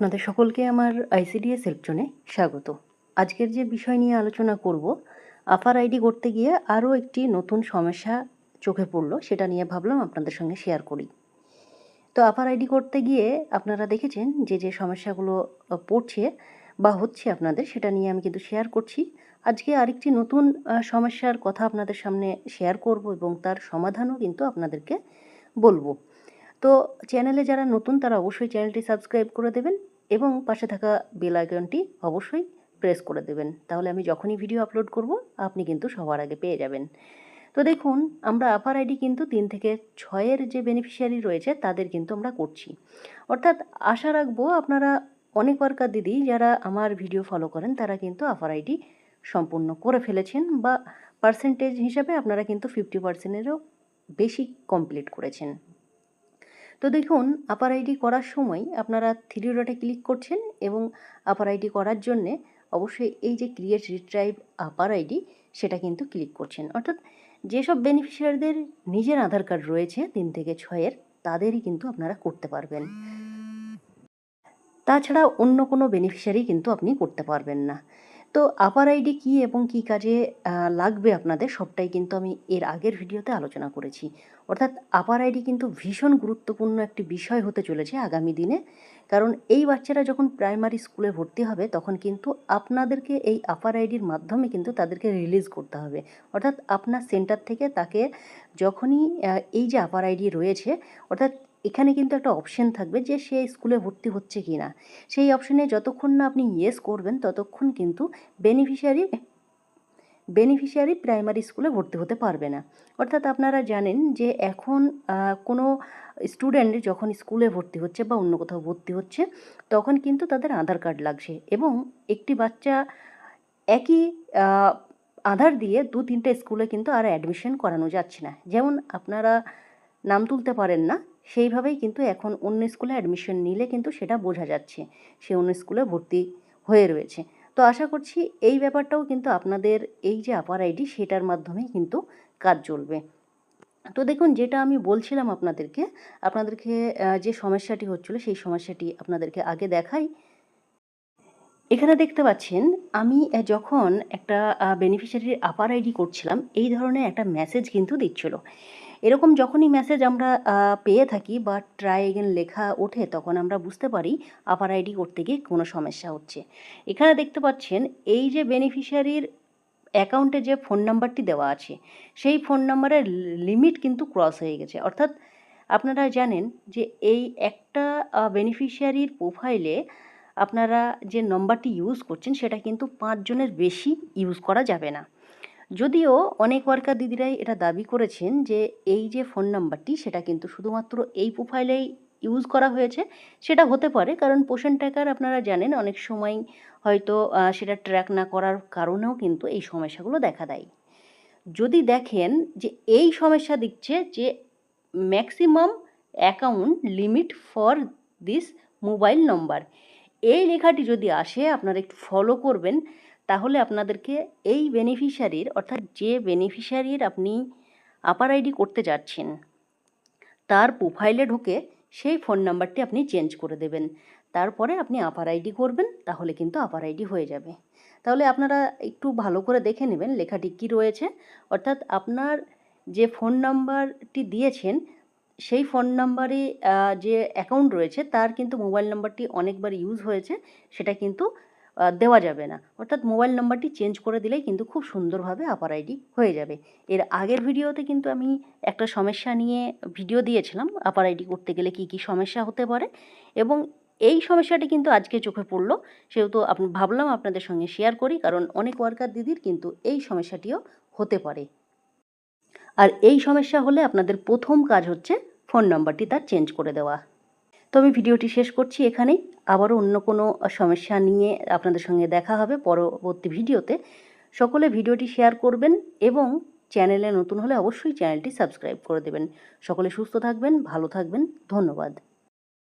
আপনাদের সকলকে আমার আইসিডিএস হেল্পজনে স্বাগত। আজকের যে বিষয় নিয়ে আলোচনা করব, আফার আইডি করতে গিয়ে আরও একটি নতুন সমস্যা চোখে পড়ল, সেটা নিয়ে ভাবলাম আপনাদের সঙ্গে শেয়ার করি। তো আফার আইডি করতে গিয়ে আপনারা দেখেছেন যে যে সমস্যাগুলো পড়ছে বা হচ্ছে আপনাদের, সেটা নিয়ে আমি কিন্তু শেয়ার করছি। আজকে আরেকটি নতুন সমস্যার কথা আপনাদের সামনে শেয়ার করব এবং তার সমাধানও কিন্তু আপনাদেরকে বলব। তো চ্যানেলে যারা নতুন, তারা অবশ্যই চ্যানেলটি সাবস্ক্রাইব করে দেবেন। এবং পাশে থাকা বেল আইকনটি অবশ্যই প্রেস করে দেবেন। তাহলে আমি যখনই ভিডিও আপলোড করব, আপনি কিন্তু সবার আগে পেয়ে যাবেন। তো দেখুন, আমরা আপার আইডি কিন্তু তিন থেকে ছয়ের যে বেনিফিশিয়ারি রয়েছে, তাদের কিন্তু আমরা করছি। অর্থাৎ আশা রাখব আপনারা অনেক ওয়ার্কার দিদি যারা আমার ভিডিও ফলো করেন, তারা কিন্তু আপার আইডি সম্পূর্ণ করে ফেলেছেন বা পার্সেন্টেজ হিসাবে আপনারা কিন্তু ফিফটি পার্সেন্টেরও বেশি কমপ্লিট করেছেন। তো দেখুন আপার আইডি করার সময় আপনারা থ্রি ডটে ক্লিক করছেন এবং আপার আইডি করার জন্যে অবশ্যই এই যে ক্রিয়েট রিট্রাইভ আপার আইডি সেটা কিন্তু ক্লিক করছেন। অর্থাৎ যেসব বেনিফিশিয়ারিদের নিজের আধার কার্ড রয়েছে তিন থেকে ছয়ের তাদেরই কিন্তু আপনারা করতে পারবেন। তাছাড়া অন্য কোনো বেনিফিশিয়ারি কিন্তু আপনি করতে পারবেন না। তো আপার আইডি কী এবং কী কাজে লাগবে আপনাদের সবটাই কিন্তু আমি এর আগের ভিডিওতে আলোচনা করেছি। অর্থাৎ আপার আইডি কিন্তু ভীষণ গুরুত্বপূর্ণ একটি বিষয় হতে চলেছে আগামী দিনে। কারণ এই বাচ্চারা যখন প্রাইমারি স্কুলে ভর্তি হবে, তখন কিন্তু আপনাদেরকে এই আপার আইডির মাধ্যমে কিন্তু তাদেরকে রিলিজ করতে হবে। অর্থাৎ আপনার সেন্টার থেকে তাকে যখনই এই যে আপার আইডি রয়েছে, অর্থাৎ এখানে কিন্তু একটা অপশন থাকবে যে সে স্কুলে ভর্তি হচ্ছে কি না সেই অপশনে যতক্ষণ না আপনি ইয়েস করবেন, ততক্ষণ কিন্তু বেনিফিশিয়ারি বেনিফিশিয়ারি প্রাইমারি স্কুলে ভর্তি হতে পারবে না। অর্থাৎ আপনারা জানেন যে এখন কোনো স্টুডেন্ট যখন স্কুলে ভর্তি হচ্ছে বা অন্য কোথাও ভর্তি হচ্ছে, তখন কিন্তু তাদের আধার কার্ড লাগছে এবং একটি বাচ্চা একই আধার দিয়ে দু তিনটে স্কুলে কিন্তু আর অ্যাডমিশন করানো যাচ্ছে না। যেমন আপনারা নাম তুলতে পারেন না সেইভাবেই কিন্তু এখন অন্য স্কুলে অ্যাডমিশন নিলে কিন্তু সেটা বোঝা যাচ্ছে। সে অন্য স্কুলে ভর্তি হয়ে রয়েছে। তো আশা করছি এই ব্যাপারটাও কিন্তু আপনাদের এই যে আপার আইডি সেটার মাধ্যমেই কিন্তু কাজ চলবে। তো দেখুন, যেটা আমি বলছিলাম আপনাদেরকে আপনাদেরকে যে সমস্যাটি হচ্ছিল সেই সমস্যাটি আপনাদেরকে আগে দেখাই। এখানে দেখতে পাচ্ছেন, আমি যখন একটা বেনিফিশিয়ারির আপার আইডি করছিলাম, এই ধরনের একটা মেসেজ কিন্তু দিচ্ছিল। এরকম যখনই মেসেজ আমরা পেয়ে থাকি বা ট্রাই এগেন লেখা ওঠে, তখন আমরা বুঝতে পারি আপার আইডি করতে গিয়ে কোনো সমস্যা হচ্ছে। এখানে দেখতে পাচ্ছেন, এই যে বেনিফিশিয়ারির অ্যাকাউন্টে যে ফোন নাম্বারটি দেওয়া আছে, সেই ফোন নাম্বারের লিমিট কিন্তু ক্রস হয়ে গেছে। অর্থাৎ আপনারা জানেন যে এই একটা বেনিফিশিয়ারির প্রোফাইলে আপনারা যে নম্বরটি ইউজ করছেন, সেটা কিন্তু পাঁচজনের বেশি ইউজ করা যাবে না। যদিও অনেক ওয়ার্কার দিদিরাই এটা দাবি করেছেন যে এই যে ফোন নাম্বারটি, সেটা কিন্তু শুধুমাত্র এই প্রোফাইলেই ইউজ করা হয়েছে। সেটা হতে পারে, কারণ পোষণ ট্র্যাকার আপনারা জানেন অনেক সময় হয়তো সেটা ট্র্যাক না করার কারণেও কিন্তু এই সমস্যাগুলো দেখা দেয়। যদি দেখেন যে এই সমস্যা দিচ্ছে যে maximum account limit for this mobile number. এই লেখাটি যদি আসে, আপনারা একটু ফলো করবেন তাহলে আপনাদেরকে এই বেনিফিশিয়ারির অর্থাৎ যে বেনিফিশিয়ারির আপনি আপার আইডি করতে যাচ্ছেন, তার প্রোফাইলে ঢুকে সেই ফোন নাম্বারটি আপনি চেঞ্জ করে দেবেন। তারপরে আপনি আপার আইডি করবেন, তাহলে কিন্তু আপার আইডি হয়ে যাবে। তাহলে আপনারা একটু ভালো করে দেখে নেবেন লেখাটি কী রয়েছে। অর্থাৎ আপনার যে ফোন নাম্বারটি দিয়েছেন, সেই ফোন নাম্বারে যে অ্যাকাউন্ট রয়েছে, তার কিন্তু মোবাইল নাম্বারটি অনেকবার ইউজ হয়েছে, সেটা কিন্তু দেওয়া যাবে না। অর্থাৎ মোবাইল নাম্বারটি চেঞ্জ করে দিলেই কিন্তু খুব সুন্দরভাবে আপার আইডি হয়ে যাবে। এর আগের ভিডিওতে কিন্তু আমি একটা সমস্যা নিয়ে ভিডিও দিয়েছিলাম, আপার আইডি করতে গেলে কি কি সমস্যা হতে পারে। এবং এই সমস্যাটি কিন্তু আজকে চোখে পড়ল, সেহেতু ভাবলাম আপনাদের সঙ্গে শেয়ার করি, কারণ অনেক ওয়ার্কার দিদির কিন্তু এই সমস্যাটিও হতে পারে। আর এই সমস্যা হলে আপনাদের প্রথম কাজ হচ্ছে ফোন নাম্বারটি তার চেঞ্জ করে দেওয়া। তো আমি ভিডিওটি শেষ করছি এখানেই। আবারও অন্য কোনো সমস্যা নিয়ে আপনাদের সঙ্গে দেখা হবে পরবর্তী ভিডিওতে। সকলে ভিডিওটি শেয়ার করবেন এবং চ্যানেলে নতুন হলে অবশ্যই চ্যানেলটি সাবস্ক্রাইব করে দেবেন। সকলে সুস্থ থাকবেন, ভালো থাকবেন। ধন্যবাদ।